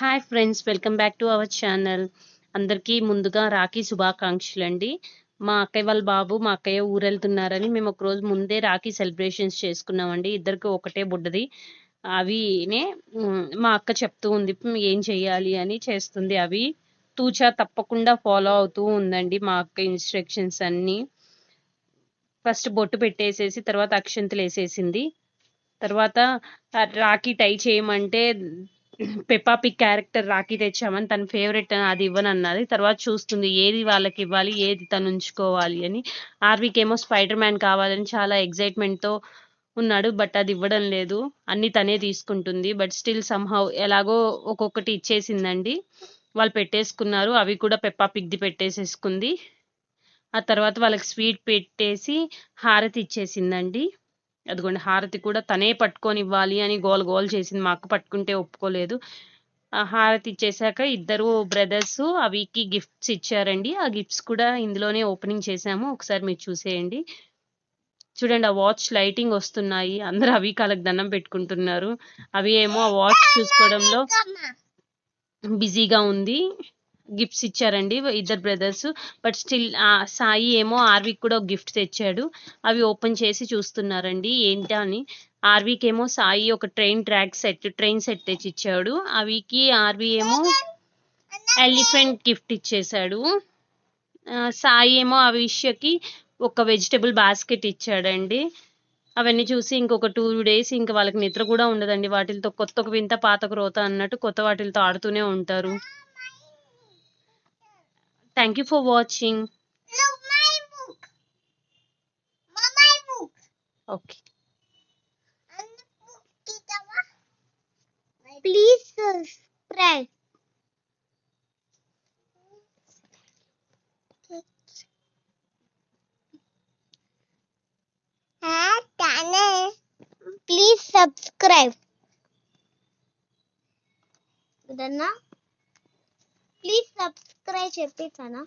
Hi friends welcome back to our channel అందరికీ ముందుగా రాఖీ శుభాకాంక్షలు అండి మా అక్కయ్య వాళ్ళ బాబు మా అక్కయ్య ఊరెళ్తున్నారని మేము ఒక రోజు ముందే రాఖీ సెలబ్రేషన్స్ చేసుకున్నామండి. ఇద్దరికి ఒకటే బుడ్డది. అవినే మా అక్క చెప్తూ ఉంది ఏం చెయ్యాలి? అని చేస్తుంది అవి. తూచా తప్పకుండా ఫాలో అవుతూ ఉందండి మా అక్క ఇన్స్ట్రక్షన్స్ అన్నీ. ఫస్ట్ బొట్టు పెట్టేసేసి తర్వాత అక్షంతలు వేసేసింది తర్వాత రాఖీ టై చేయమంటే పెప్పా పిక్ క్యారెక్టర్ రాఖీ తెచ్చామని తన ఫేవరెట్ అది ఇవ్వనన్నది. తర్వాత చూస్తుంది ఏది వాళ్ళకి ఇవ్వాలి ఏది తను ఉంచుకోవాలి అని. ఆర్వీకి ఏమో స్పైడర్ మ్యాన్ కావాలని చాలా ఎగ్జైట్మెంట్తో ఉన్నాడు బట్ అది ఇవ్వడం లేదు. అన్ని తనే తీసుకుంటుంది బట్ స్టిల్ సంహౌ ఎలాగో ఒక్కొక్కటి ఇచ్చేసిందండి. వాళ్ళు పెట్టేసుకున్నారు అవి కూడా పెప్పా పిగ్ది పెట్టేసేసుకుంది. ఆ తర్వాత వాళ్ళకి స్వీట్ పెట్టేసి హారతి ఇచ్చేసిందండి. అదిగోండి హారతి కూడా తనే పట్టుకొని ఇవ్వాలి అని గోల్ గోల్ చేసింది. మా అక్క పట్టుకుంటే ఒప్పుకోలేదు. ఆ హారతి ఇచ్చేసాక ఇద్దరు బ్రదర్స్ అవికి గిఫ్ట్స్ ఇచ్చారండి. ఆ గిఫ్ట్స్ కూడా ఇందులోనే ఓపెనింగ్ చేసాము ఒకసారి మీరు చూసేయండి. చూడండి ఆ వాచ్ లైటింగ్ వస్తున్నాయి. అందరూ అవి కాళ్ళకి దండం పెట్టుకుంటున్నారు. అవి ఏమో ఆ వాచ్ చూసుకోవడంలో బిజీగా ఉంది. గిఫ్ట్స్ ఇచ్చారండి ఇద్దరు బ్రదర్స్. బట్ స్టిల్ సాయి ఏమో ఆర్విక్ కూడా ఒక గిఫ్ట్ తెచ్చాడు. అవి ఓపెన్ చేసి చూస్తున్నారండి. ఏంటా అని. ఆర్వీకి ఏమో సాయి ఒక train track set train set తెచ్చి ఇచ్చాడు. అవికి ఆర్వి ఏమో ఎలిఫెంట్ గిఫ్ట్ ఇచ్చేశాడు. సాయి ఏమో ఆ విషయకి ఒక వెజిటబుల్ బాస్కెట్ ఇచ్చాడండి. అవన్నీ చూసి ఇంకొక టూ డేస్ ఇంకా వాళ్ళకి నిద్ర కూడా ఉండదండి. వాటితో కొత్త ఒక వింత పాత ఒక రోత అన్నట్టు కొత్త వాటితో ఆడుతూనే ఉంటారు. Thank you for watching. Look, my book. My book. Okay. Please subscribe. Please subscribe. ಇದನ್ನ please subscribe చెప్పేసానా